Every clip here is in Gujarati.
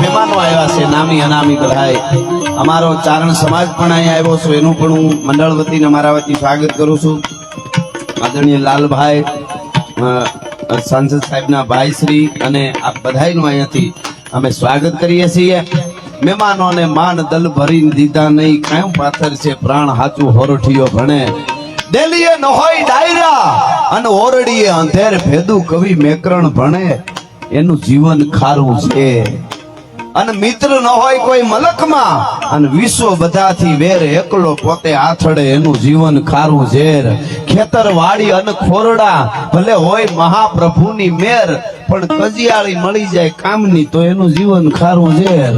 મહેમાનો આવ્યા છે, નામી અનામી બધાય. અમારો ચારણ સમાજ પણ અહીંયા આવ્યો છે, એનું પણ હું મંડળ વતીને મારા વતી સ્વાગત કરું છું. આદરણીય લાલભાઈ સાંસદ સાહેબના ભાઈશ્રી અને આ બધાયનું અહીંયાથી અમે સ્વાગત કરીએ છીએ. મહેમાનોને માન દલ ભરીને દીધા નહીં કાયમ પાથર છે, પ્રાણ હાચું હોરઠીઓ ભણે. ડેલીએ ન હોય ડાયરા, અને ઓરડીએ અંધેર ભેદું કવિ મેકરણ ભણે. એનું જીવન ખારું છે. અને મિત્ર ન હોય કોઈ મલકમાં. અને વિશ્વ બધાથી વેર એકલો પોતે આથડે એનું જીવન ખારું ઝેર. ખેતર વાડી અને ખોરડા, ભલે હોય મહાપ્રભુની મેર, પણ કજિયાળી મળી જાય કામની તો એનું જીવન ખારું ઝેર.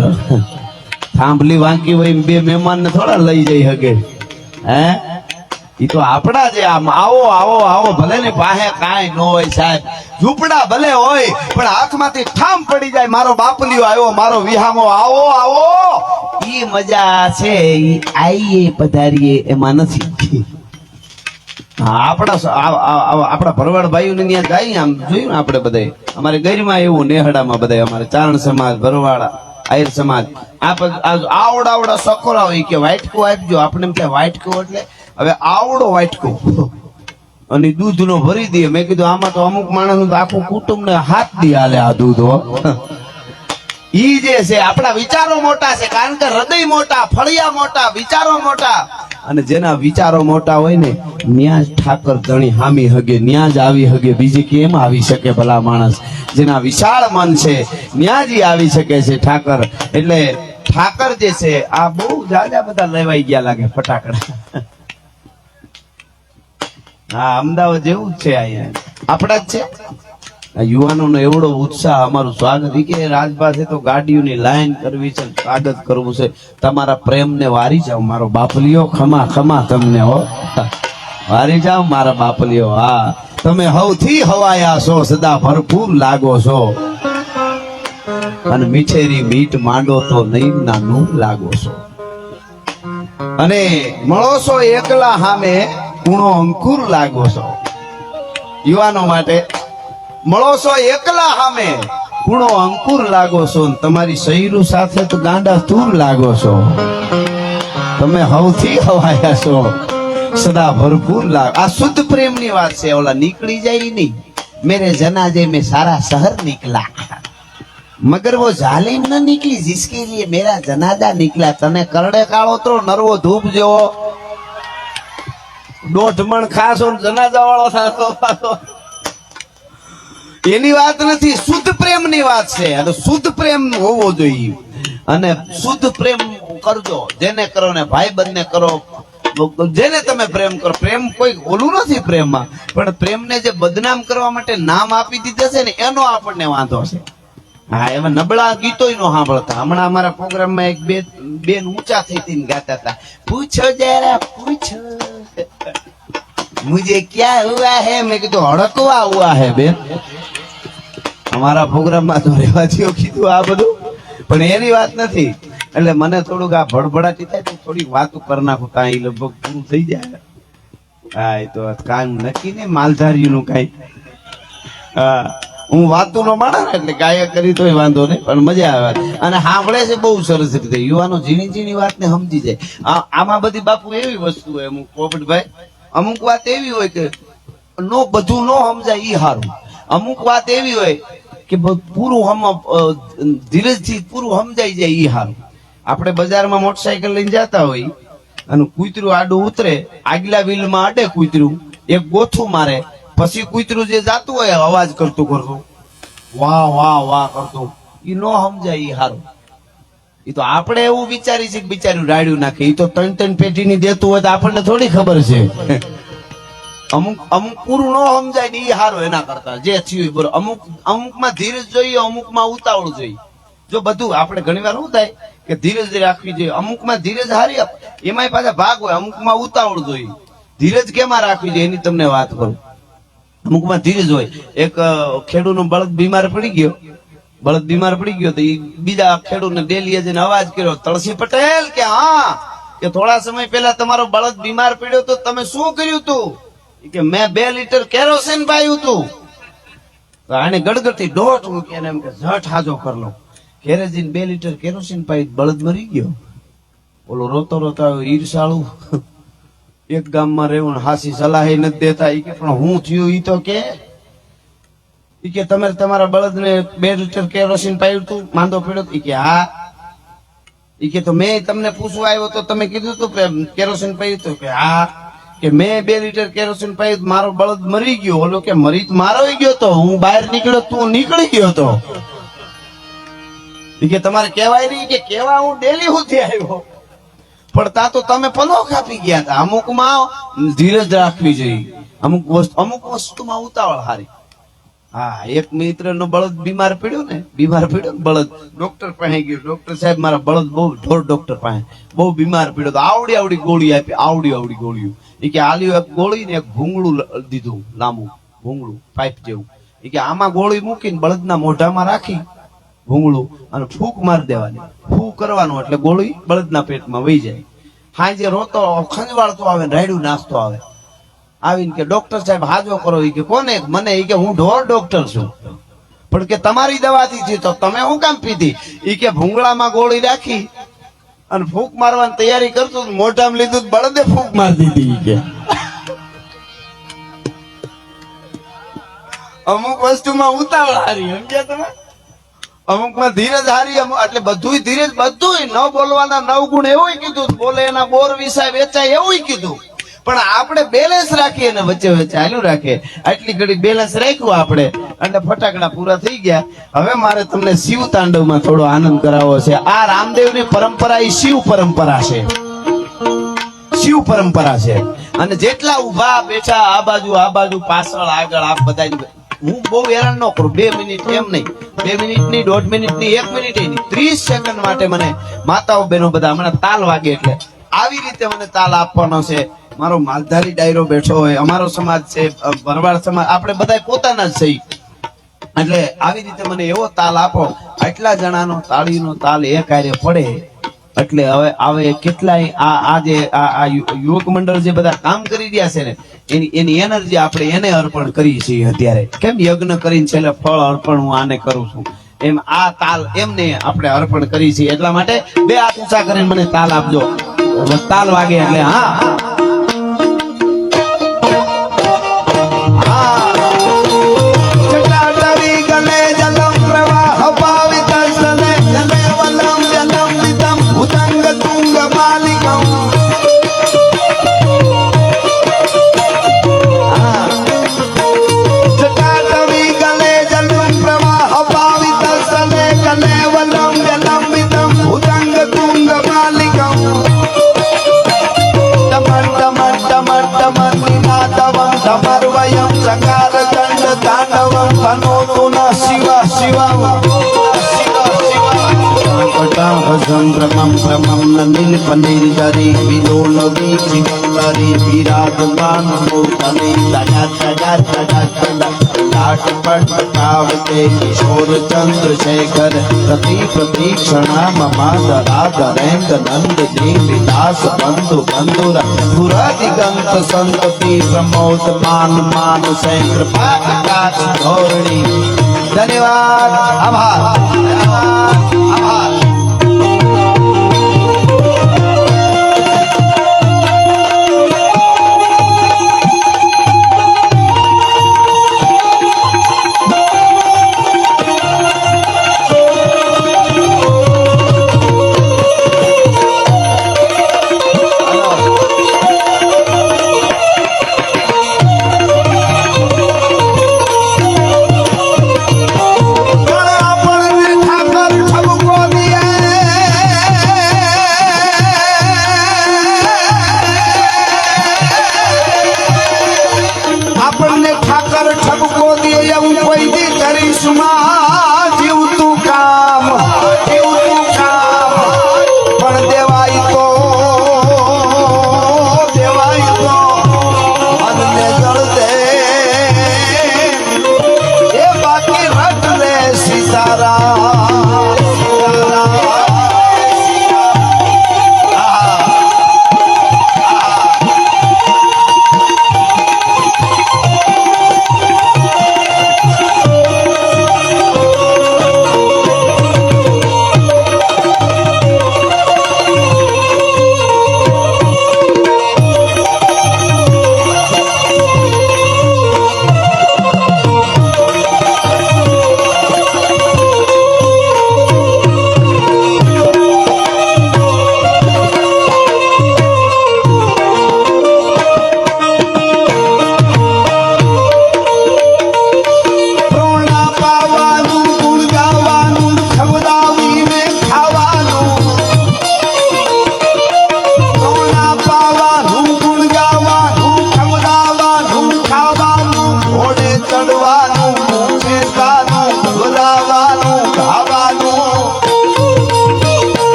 થાંભલી વાંકી હોય બે મહેમાનને થોડા લઈ જઈ શકે હે? ઈ તો આપણા જે આમ, આવો આવો આવો, ભલે ને પાસે કાંઈ ન હોય સાહેબ. ઝૂંપડા ભલે હોય, પણ હાથમાંથી ઠામ પડી જાય, મારો બાપલીઓ આવ્યો, મારો વિહામો, આવો આવો. ઈ મજા છે, ઈ આઈએ પધારીએ, એમાં નથી. આપણા આપણા ભરવાડ ભાઈઓને ત્યાં જાય, આમ જોયું ને આપણે બધાય અમારે ગરીમાં એવું, નેહડામાં બધાય અમારે ચારણ સમાજ, ભરવાડા, આયર સમાજ. આ આવડાવડા સકોરા હોય કે વાઇટકો આપજો આપણે એમ કે વાઇટકો એટલે હવે આવડો વાટકો. અને દૂધ નો ભરી દઈએ. મેં કીધું, આમાં તો અમુક માણસ આખું કુટુંબ ને હાથ દી હાલે આ દૂધ ઈ જે છે, આપણા વિચારો મોટા છે, કારણ કે હૃદય મોટા, ફળિયા મોટા, વિચારો મોટા. અને જેના વિચારો મોટા હોય ને, ન્યાજ ઠાકર ધણી હામી હગે, ન્યાજ આવી હગે, બીજી કેમ આવી શકે ભલા માણસ? જેના વિશાળ મન છે, ન્યાજી આવી શકે છે ઠાકર. એટલે ઠાકર જે છે, આ બહુ જાજા બધા લેવાઈ ગયા લાગે ફટાકડા. હા અમદાવાદ જેવું જ છે અહીંયા. આપણા જ છે? યુવાનોનો એવડો ઉત્સાહ અમારું સ્વાગત. કે રાજ પાસે તો ગાડીઓની લાઈન કરવી છે સ્વાગત કરવું છે. તમારા પ્રેમને વારી જાઓ મારો બાપલીઓ ખમા ખમા તમને હો. વારી જાઓ મારા બાપલીઓ હા. તમે હવથી હવાયા છો સદા ભરપૂર લાગો છો. અને મીઠેરી મીઠ માંડો તો નહીં નાનું લાગો છો. અને મળો છો એકલા સામે. પૂર્ણો અંકુર લાગો છો. યુવાનો માટે મળો છો એકલા સામે. પૂર્ણો અંકુર લાગો છો તમારી શૈરુ સાથે તો ગાંડા તૂર લાગો છો. તમે હવથી હવાયા છો. સદા ભરપૂર લાગ. આ શુદ્ધ પ્રેમની વાત છે. ઓલા નીકળી જાય નહીં. મેરે જનાજે મેં સારા શહેર નીકળા મગર વો જાલિમ ન નીકળી, જિસકે લીએ મેરા જનાદા નીકળ્યા. તને કરડે કાળો તો નરવો ધૂપ જેવો દોઢ મણ જનાજા વાળો થાતો એની વાત નથી, શુદ્ધ પ્રેમની વાત છે. અને શુદ્ધ પ્રેમ હોવો જોઈએ. અને શુદ્ધ પ્રેમ કરજો. જેને કરો ને ભાઈ બંને કરો. જેને તમે પ્રેમ કરો. પ્રેમ કોઈ ઓલું નથી પ્રેમમાં. પણ પ્રેમને જે બદનામ કરવા માટે નામ આપી દીધા છે ને, એનો આપણને વાંધો છે. હા એમાં નબળા ગીતો નો સાંભળતા. હમણાં અમારા પ્રોગ્રામમાં એક બે બેન ઊંચા થઈ થઈને ગાતા હતા. પૂછો જરા, પૂછો. मुझे क्या हुआ है મેં કીધું હડકવા હુઆ હે બેન. અમારા પ્રોગ્રામમાં તો રેવાજીઓ કીધું આ બધું. પણ એની વાત નથી. એટલે મને થોડુંક આ ભડભડાટી થાય તો થોડીક વાતો કરી નાખું કાંઈ લગભગ પૂરું થઈ જાય. હા એ તો કાંઈ નક્કી ને માલધારીનું કાંઈ. હા. હું વાતું નો માણા ને એટલે ગાયક કરી તોય વાંધો નહીં, પણ મજા આવે. અને સાંભળે છે બહુ સરસ રીતે. યુવાનો ઝીણી ઝીણી વાતને સમજી જાય. આમાં બધી બાપુ એવી વસ્તુ હોય, અમુક પોપટભાઈ. અમુક વાત એવી હોય કે નો બધું નો સમજાય, ઈ હારું. અમુક વાત એવી હોય કે પૂરું હમ ધીરજથી પૂરું સમજાઈ જાય, ઈ હારું. આપણે બજારમાં મોટરસાયકલ લઈને જતા હોય અને કૂતરું આડું ઉતરે, આગલા વ્હીલમાં અડે કૂતરું, એક ગોથું મારે પછી કૂતરું જે જાતું હોય અવાજ કરતું કરતું. વાહ વાહ વાહ કરતું. એ નો સમજાય એ હારું. એ તો આપણે એવું વિચારી છે કે બિચારું રાડ્યું નાખે. એ તો ત્રણ ત્રણ પેઢીની દેતું હોય તો આપણને થોડી ખબર છે. અમુક અમુક પૂરું ન સમજાય ને એ હારું એના કરતા. જે થયું બોલો અમુક, અમુકમાં ધીરજ જોઈએ, અમુકમાં ઉતાવળ જોઈએ. જો બધું આપણે ઘણી વાર શું થાય કે ધીરજ રાખવી જોઈએ. અમુકમાં ધીરજ હારી એમાંય પાછા ભાગ હોય, અમુકમાં ઉતાવળ જોઈએ. ધીરજ કેમાં રાખવી જોઈએ એની તમને વાત કરું. અમુકમાં ધીરજ હોય. એક ખેડૂતનો બળદ બીમાર પડી ગયો. બળદ બીમાર પડી ગયો તો એ બીજા ખેડૂતને ડેલીએ જઈને અવાજ કર્યો તળસી પટેલ, કે હા, કે થોડા સમય પહેલા તમારો બળદ બીમાર પડ્યો તો તમે શું કર્યું તું? કે, મેં બે લીટર કેરોસીન પાયું તું. આને ગડગડતી દોઢ મૂકી એમ કે, ઝટ હાજો કર ઘેરે જઈને બે લીટર કેરોસીન પાઈ બળદ મરી ગયો. ઓલો રોતો રોતો આવ્યો ઈર્ષાળુ એક ગામમાં રહેવું હાસી સલાહ નથી દેતા. એ કે, પણ હું થયું ઈ તો કે? ઈ કે તમે તમારા બળદને બે લીટર કેરોસીન પાયું તું, માંદો પડ્યો ઈ કે, હા. ઈ કે, તો મેં તમને પૂછવા આવ્યો તો તમે કીધું તું કે કેરોસીન પાયું તું? કે, હા. કે, મેં બે લીટર કેરોસીન પાયું મારો બળદ મરી ગયો. ઓલો કે, મરી મારો ગયો તો, હું બહાર નીકળ્યો તું નીકળી ગયો તો. કે, તમારે કહેવાય નહીં કે કેવા હું ડેલી સુધી આવ્યો. પણ તા તો તમે પલો કાપી ગયા હતા અમુકમાં ધીરજ રાખવી જોઈએ. અમુક વસ્તુ અમુક વસ્તુમાં ઉતાવળ હારી. હા, એક મિત્ર નો બળદ બીમાર પડ્યો ને, બીમાર પડ્યો ને બળદ. ડોક્ટર પાસે ગયો. ડોક્ટર સાહેબ, મારા બળદ બહુ ઢોર ડોક્ટર પાસે. બહુ બીમાર પડ્યો તો આવડી આવડી ગોળી આપી, આવડી આવડી ગોળીઓ. એ કે આલ્યું એક ગોળી ને એક ભૂંગળું દીધું લાંબુ, ભૂંગળું, પાઇપ જેવું. એ કે આમાં ગોળી મૂકીને બળદના મોઢામાં રાખી ભૂંગળું અને ફૂંક મારી દેવાની. ફૂંક કરવાનું એટલે ગોળી બળદના પેટમાં વહી જાય. હાંજે રોતો ખંજવાળતો આવે રાયડું નાસ્તો આવે. આવીને કે ડોક્ટર સાહેબ હાજો કરો. એ કે કોને? મને એ કે હું ઢોર ડોક્ટર છું. પણ કે તમારી દવાથી છે તો તમે શું કામ પીધી? એ કે ભૂંગળામાં ગોળી રાખી અને ફૂંક મારવાની તૈયારી કરતો મોઢામાં લીધું બળદે ફૂંક મારી દીધી કે. અમુક વસ્તુમાં ઉતાવળ હારી, સમજ્યા તમે? અમુકમાં ધીરજ હારી એટલે બધુંય ધીરજ, બધુંય. ન બોલવાના નવ ગુણ એવું કીધું. બોલે એના બોર વિસાય, વેચાય એવું કીધું. પણ આપણે બેલેન્સ રાખીએ ને વચ્ચે વચ્ચે ચાલુ રાખીએ. આટલી ઘડી બેલેન્સ રાખ્યું આપણે અને ફટાકડા પૂરા થઈ ગયા. હવે મારે તમને શિવ તાંડવમાં થોડો આનંદ કરાવવો છે. આ રામદેવની પરંપરા એ શિવ પરંપરા છે. શિવ પરંપરા છે. અને જેટલા ઊભા બેઠા આ બાજુ આ બાજુ, પાછળ, આગળ, આ બધા હું બહુ હેરાન ન કરું. બે મિનિટ એમ નહીં. બે મિનિટની દોઢ મિનિટની એક મિનિટ નહીં. ત્રીસ સેકન્ડ માટે મને માતાઓ બહેનો બધા હમણાં તાલ વાગે એટલે આવી રીતે મને તાલ આપવાનો છે. મારો માલધારી ડાયરો બેઠો હોય, અમારો સમાજ છે ભરવાડ સમાજ, આપણે બધા પોતાના જ છીએ એટલે આવી રીતે મને એવો તાલ આપો. આટલા જણાનો તાળીનો તાલ એ કાર્ય પડે. એટલે હવે આવે કેટલાય આ આ જે, આ યુવક મંડળ જે બધા કામ કરી રહ્યા છે ને, એની એની એનર્જી આપણે એને અર્પણ કરીએ છીએ અત્યારે. કેમ યજ્ઞ કરીને છેલ્લે ફળ અર્પણ હું આને કરું છું? એમ આ તાલ એમને આપણે અર્પણ કરી છીએ એટલા માટે બે હાથ ઊંચા કરીને મને તાલ આપજો. તાલ વાગે એટલે હા. भजम भ्रमम भ्रमम नंदिन पनीर जरे बिलो नदी शिवरे विराट बान मोतने दया दया दया दया लाट पट कावते किशोर चंद्र शेखर प्रति प्रतीक्षणा ममा दरा दरेंद नंद देव दास बंधु बंधुर पुरा दिगंत संतति प्रमोद मान मान से कृपा काच धोरणी ધન્યવાદ આભાર ધન્યવાદ આભાર.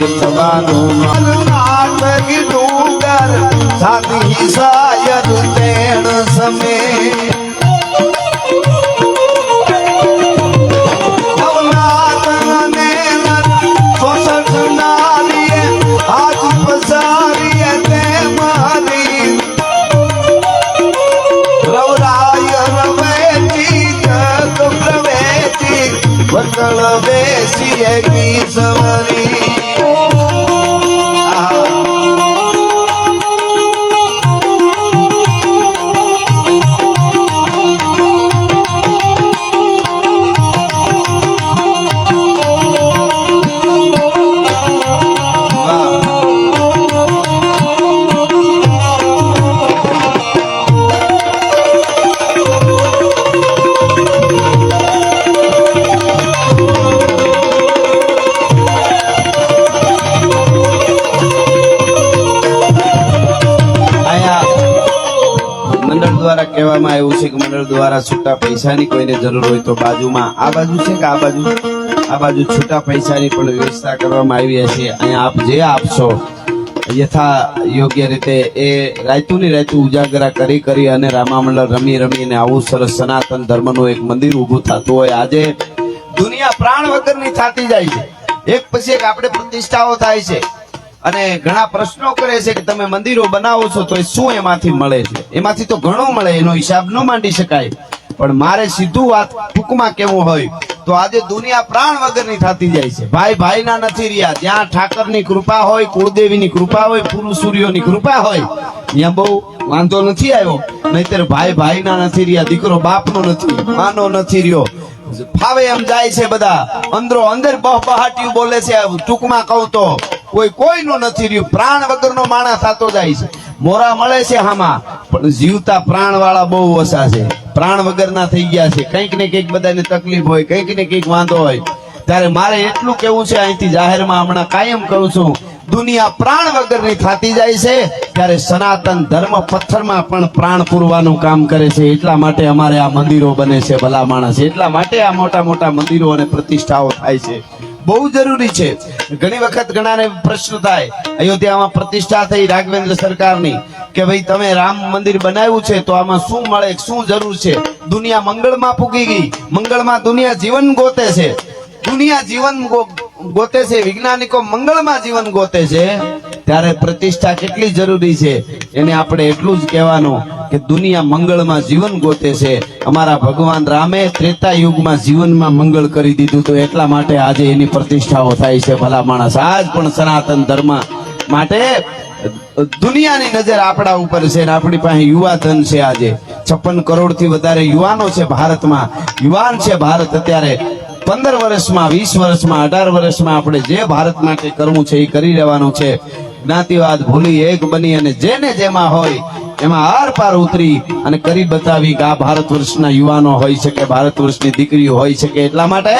થવાનું નાટક ડુંગર સાધી સાયર તેણ સમે. મંડળ છૂટા પૈસાની કોઈને જરૂર હોય તો બાજુમાં આ બાજુ છે કે આ બાજુ? આ બાજુ છૂટા પૈસાની પણ વ્યવસ્થા કરવામાં આવી હશે. અહીંયા આપ જે આપશો, યથા યોગ્ય રીતે એ રાયતું ની રાયતું ઉજાગરા કરી કરી અને રામામંડળ રમી રમીને આવું સરસ સનાતન ધર્મનું એક મંદિર ઊભું થતું હોય. આજે દુનિયા પ્રાણ વગરની થતી જાય છે. એક પછી એક આપણે પ્રતિષ્ઠાઓ થાય છે. અને ઘણા પ્રશ્નો કરે છે કે તમે મંદિરો બનાવો છો તો એ શું એમાંથી મળે છે? એમાંથી તો ઘણું મળે, એનો હિસાબ ન માંડી શકાય. પણ મારે સીધું વાત ટૂંકમાં કેવું હોય, તો આજે દુનિયા પ્રાણ વગરની થતી જાય છે. ભાઈ ભાઈના નથી રહ્યા. જ્યાં ઠાકરની કૃપા હોય, કુળદેવીની કૃપા હોય પુરુષ સૂર્યોની કૃપા હોય, ત્યાં બહુ વાંધો નથી આવ્યો. નહીતર ભાઈ ભાઈના નથી રહ્યા, દીકરો બાપનો નથી, માનો નથી રહ્યો. ફાવે એમ જાય છે બધા. અંદરો અંદર બહબહાટી બોલે છે ટૂંકમાં કહું તો કોઈ કોઈનું નથી રહ્યું. પ્રાણ વગરનો માણસ થતો જાય છે. મોરા મળે છે હામાં, પણ જીવતા પ્રાણ વાળા બહુ ઓછા છે. પ્રાણ વગરના થઈ ગયા છે. કંઈક ને કંઈક બધાને તકલીફ હોય, કંઈક ને કંઈક વાંધો હોય. ત્યારે મારે એટલું કેવું છે, અહીંથી જાહેરમાં હમણાં કાયમ કરું છું. દુનિયા પ્રાણ વગરની થતી જાય છે, ત્યારે સનાતન ધર્મ પથ્થરમાં પણ પ્રાણ પૂરવાનું કામ કરે છે. એટલા માટે અમારે આ મંદિરો બને છે, ભલા માણસ. એટલા માટે આ મોટા મોટા મંદિરો અને પ્રતિષ્ઠાઓ થાય છે. બહુ જરૂરી છે. ઘણી વખત ઘણાને પ્રશ્ન થાય, અયોધ્યામાં પ્રતિષ્ઠા થઈ રાઘવેન્દ્ર સરકારની, કે ભાઈ તમે રામ મંદિર બનાવ્યું છે, તો આમાં શું મળે, શું જરૂર છે? દુનિયા મંગળમાં પૂગી ગઈ. મંગળમાં દુનિયા જીવન ગોતે છે. દુનિયા જીવન ગોતે છે, વૈજ્ઞાનિકો મંગળમાં જીવન ગોતે છે, ત્યારે પ્રતિષ્ઠા કેટલી જરૂરી છે? એને આપણે એટલું જ કહેવાનું કે દુનિયા મંગળમાં જીવન ગોતે છે. અમારા ભગવાન રામે ત્રેતા યુગમાં જીવનમાં મંગળ કરી દીધું તો એટલા માટે આજે એની પ્રતિષ્ઠાઓ થાય છે. ભલા માણસ આજ પણ સનાતન ધર્મ માટે દુનિયાની નજર આપણા ઉપર છે આપણી પાસે યુવા ધન છે આજે. છપ્પન કરોડથી વધારે યુવાનો છે ભારતમાં. યુવાન છે ભારત અત્યારે. પંદર વર્ષમાં, વીસ વર્ષમાં, અઢાર વર્ષમાં આપણે જે ભારત માટે કરવું છે એ કરી લેવાનું છે. જ્ઞાતિવાદ ભૂલી એક બની અને જેને જેમાં હોય, એમાં આર પાર ઉતરી અને કરી બતાવી કે આ ભારત વર્ષના યુવાનો હોય શકે ભારત વર્ષની દીકરીઓ હોઈ શકે એટલા માટે